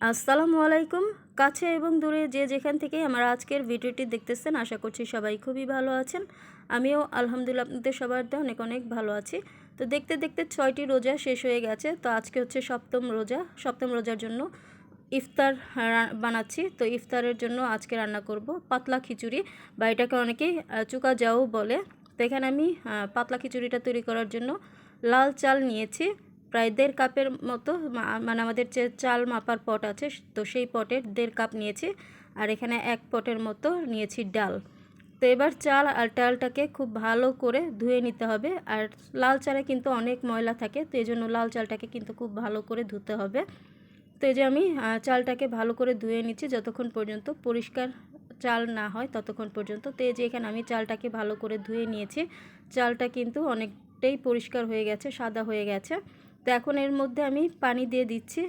আসসালামু আলাইকুম। কাছে এবং দূরে যে যেখান থেকে আমার আজকের ভিডিওটি দেখতেছেন, আশা করছি সবাই খুবই ভালো আছেন। আমিও আলহামদুলিল্লাহ আপনাদের সবার অনেক অনেক ভালো আছি। তো দেখতে দেখতে ছয়টি রোজা শেষ হয়ে গেছে। তো আজকে হচ্ছে সপ্তম রোজা। সপ্তম রোজার জন্য ইফতার বানাচ্ছি। তো ইফতারের জন্য আজকে রান্না করব পাতলা খিচুড়ি। বা এটাকে অনেকেই চুকা যাও বলে। তো এখানে আমি পাতলা খিচুড়িটা তৈরি করার জন্য লাল চাল নিয়েছি। প্রায় দেড় কাপের মতো মানে আমাদের যে চাল মাপার পট আছে, তো সেই পটের দেড় কাপ নিয়েছি। আর এখানে এক পটের মতো নিয়েছি ডাল। তো এবার চাল আর ডালটাকে খুব ভালো করে ধুয়ে নিতে হবে। আর লাল চালে কিন্তু অনেক ময়লা থাকে, তো এই জন্য লাল চালটাকে কিন্তু খুব ভালো করে ধুতে হবে। তো এই যে আমি চালটাকে ভালো করে ধুয়ে নিচ্ছি যতক্ষণ পর্যন্ত পরিষ্কার চাল না হয় ততক্ষণ পর্যন্ত। তো এই যে এখানে আমি চালটাকে ভালো করে ধুয়ে নিয়েছি। চালটা কিন্তু অনেকটাই পরিষ্কার হয়ে গেছে, সাদা হয়ে গেছে। তো এখন এর মধ্যে আমি পানি দিয়ে দিচ্ছি।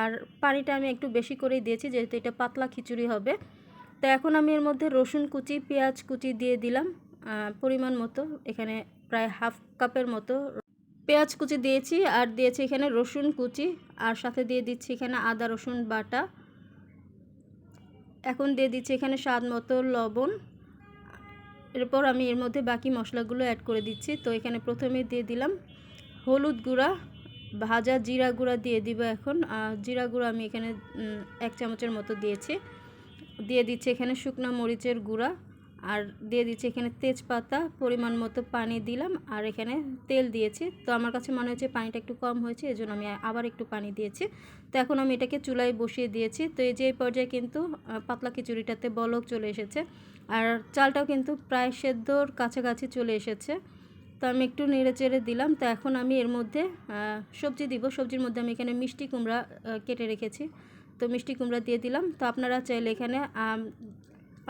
আর পানিটা আমি একটু বেশি করেই দিয়েছি, যেহেতু এটা পাতলা খিচুড়ি হবে। তো এখন আমি এর মধ্যে রসুন কুচি, পেঁয়াজ কুচি দিয়ে দিলাম। পরিমাণ মতো, এখানে প্রায় হাফ কাপের মতো। পেঁয়াজ কুচি দিয়েছি, আর দিয়েছি এখানে রসুন কুচি, আর সাথে দিয়ে দিচ্ছি এখানে আদা, রসুন বাটা। এখন দিয়ে দিচ্ছি এখানে স্বাদ মতো লবণ। এরপর আমি এর মধ্যে বাকি মশলাগুলো অ্যাড করে দিচ্ছি। তো এখানে প্রথমে দিয়ে দিলাম হলুদ গুঁড়া ভাজা জিরা গুঁড়া দিয়ে দিব এখন। জিরা গুঁড়া আমি এখানে এক চামচের মতো দিয়েছি। দিয়ে দিচ্ছি এখানে শুকনো মরিচের গুঁড়া। আর দিয়ে দিচ্ছি এখানে তেজপাতা, পরিমাণ মতো পানি দিলাম। আর এখানে তেল দিয়েছি। তো আমার কাছে মনে হচ্ছে পানিটা একটু কম হয়েছে এই জন্য আমি আবার একটু পানি দিয়েছি। তো এখন আমি এটাকে চুলায় বসিয়ে দিয়েছি। তো এই যে এই পর্যায়ে কিন্তু পাতলা খিচুড়িটাতে বলক চলে এসেছে। আর চালটাও কিন্তু প্রায় সেদ্ধর কাছাকাছি চলে এসেছে। তো আমি একটু নেড়ে চেড়ে দিলাম। তো এখন আমি এর মধ্যে সবজি দিব। সবজির মধ্যে আমি এখানে মিষ্টি কুমড়া কেটে রেখেছি। তো মিষ্টি কুমড়া দিয়ে দিলাম। তো আপনারা চাইলে এখানে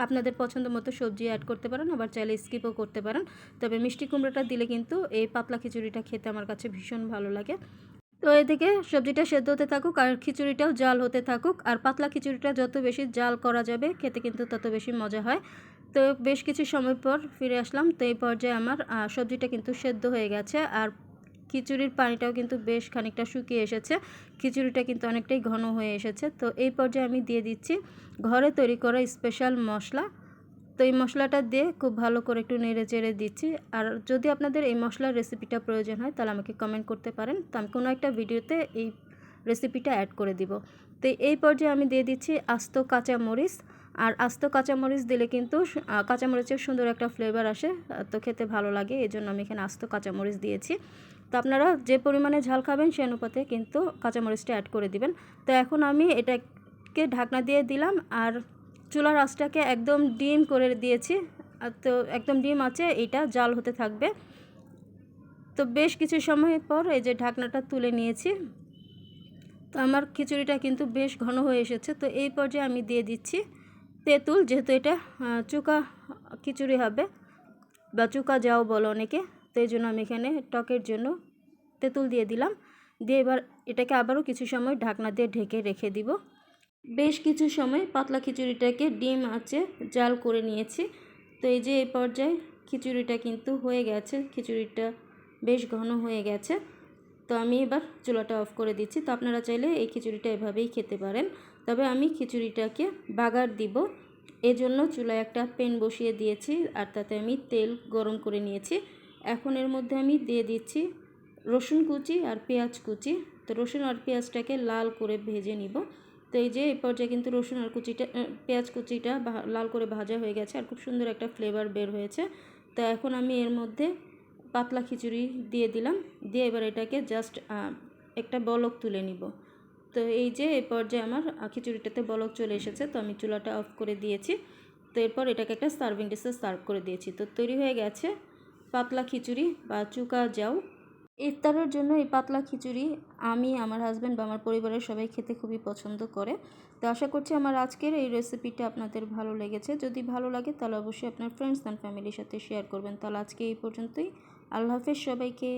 আপনাদের পছন্দ মতো সবজি অ্যাড করতে পারেন, আবার চাইলে স্কিপও করতে পারেন। তবে মিষ্টি কুমড়োটা দিলে কিন্তু এই পাতলা খিচুড়িটা খেতে আমার কাছে ভীষণ ভালো লাগে। তো এদিকে সবজিটা সেদ্ধ হতে থাকুক, আর খিচুড়িটাও জাল হতে থাকুক। আর পাতলা খিচুড়িটা যত বেশি জাল করা যাবে, খেতে কিন্তু তত বেশি মজা হয়। তো বেশ কিছু সময় পর ফিরে আসলাম। তো এই পর্যায়ে আমার সবজিটা কিন্তু সেদ্ধ হয়ে গেছে আর খিচুড়ির পানিটাও কিন্তু বেশ খানিকটা শুকিয়ে এসেছে। খিচুড়িটা কিন্তু অনেকটাই ঘন হয়ে এসেছে। তো এই পর্যায়ে আমি দিয়ে দিচ্ছি ঘরে তৈরি করা স্পেশাল মশলা। তো এই মশলাটা দিয়ে খুব ভালো করে একটু নেড়ে চেড়ে দিচ্ছি। আর যদি আপনাদের এই মশলার রেসিপিটা প্রয়োজন হয়, তাহলে আমাকে কমেন্ট করতে পারেন। তো আমি কোনো একটা ভিডিওতে এই রেসিপিটা অ্যাড করে দিব। তো এই পর্যায়ে আমি দিয়ে দিচ্ছি আস্ত কাঁচা মরিচ আর আস্ত কাঁচামরিচ দিলে কিন্তু কাঁচামরিচের সুন্দর একটা ফ্লেভার আসে তো খেতে ভালো লাগে এই জন্য আমি এখানে আস্ত কাঁচামরিচ দিয়েছি। তো আপনারা যে পরিমাণে ঝাল খাবেন সে অনুপাতে কিন্তু কাঁচামরিচটা অ্যাড করে দিবেন। তো এখন আমি এটাকে ঢাকনা দিয়ে দিলাম, আর চুলার আঁচটাকে একদম ডিম করে দিয়েছি তো একদম ডিম আছে এটা জাল হতে থাকবে। তো বেশ কিছু সময় পর এই যে ঢাকনাটা তুলে নিয়েছি, তো আমার খিচুড়িটা কিন্তু বেশ ঘন হয়ে এসেছে, তো এই পর্যায়ে আমি দিয়ে দিচ্ছি তেঁতুল, যেহেতু এটা চুকা খিচুড়ি হবে, বা চুকা যাও বলো অনেকে, তো এই জন্য আমি এখানে টকের জন্য তেঁতুল দিয়ে দিলাম। দিয়ে এবার এটাকে আবারও কিছু সময় ঢাকনা দিয়ে ঢেকে রেখে দিব। বেশ কিছু সময় পাতলা খিচুড়িটাকে ডিম আছে, জাল করে নিয়েছি। তো এই যে এই পর্যায়ে খিচুড়িটা কিন্তু হয়ে গেছে, খিচুড়িটা বেশ ঘন হয়ে গেছে। তো আমি এবার চুলাটা অফ করে দিচ্ছি। তো আপনারা চাইলে এই খিচুড়িটা এভাবেই খেতে পারেন। তবে আমি খিচুড়িটাকে বাগার দিব। এজন্য চুলায় একটা পেন বসিয়ে দিয়েছি আর তাতে আমি তেল গরম করে নিয়েছি। এখন এর মধ্যে আমি দিয়ে দিচ্ছি রসুন কুচি আর পেঁয়াজ কুচি। তো রসুন আর পেঁয়াজটাকে লাল করে ভেজে নিব। তো এই যে এই পর্যায়ে কিন্তু রসুন আর কুচিটা পেঁয়াজ কুচিটা লাল করে ভাজা হয়ে গেছে আর খুব সুন্দর একটা ফ্লেভার বের হয়েছে। তো এখন আমি এর মধ্যে পাতলা খিচুড়ি দিয়ে দিলাম। দিয়ে এবার এটাকে জাস্ট একটা বলক তুলে নিব। তো এই যে এই পর্যায়ে আমার খিচুড়িটাতে বলক চলে এসেছে, তো আমি চুলাটা অফ করে দিয়েছি। তো এরপর এটাকে একটা সার্ভিং ডিশে সার্ভ করে দিয়েছি। তো তৈরি হয়ে গেছে পাতলা খিচুড়ি বা চুকা যাও। ইফতারের জন্য এই পাতলা খিচুড়ি আমি, আমার হাজব্যান্ড বা আমার পরিবারের সবাই খেতে খুবই পছন্দ করে। তো আশা করছি আমার আজকের এই রেসিপিটা আপনাদের ভালো লেগেছে। যদি ভালো লাগে তাহলে অবশ্যই আপনার ফ্রেন্ডস অ্যান্ড ফ্যামিলির সাথে শেয়ার করবেন। তাহলে আজকে এই পর্যন্তই। আল্লাহ হাফেজ সবাইকে।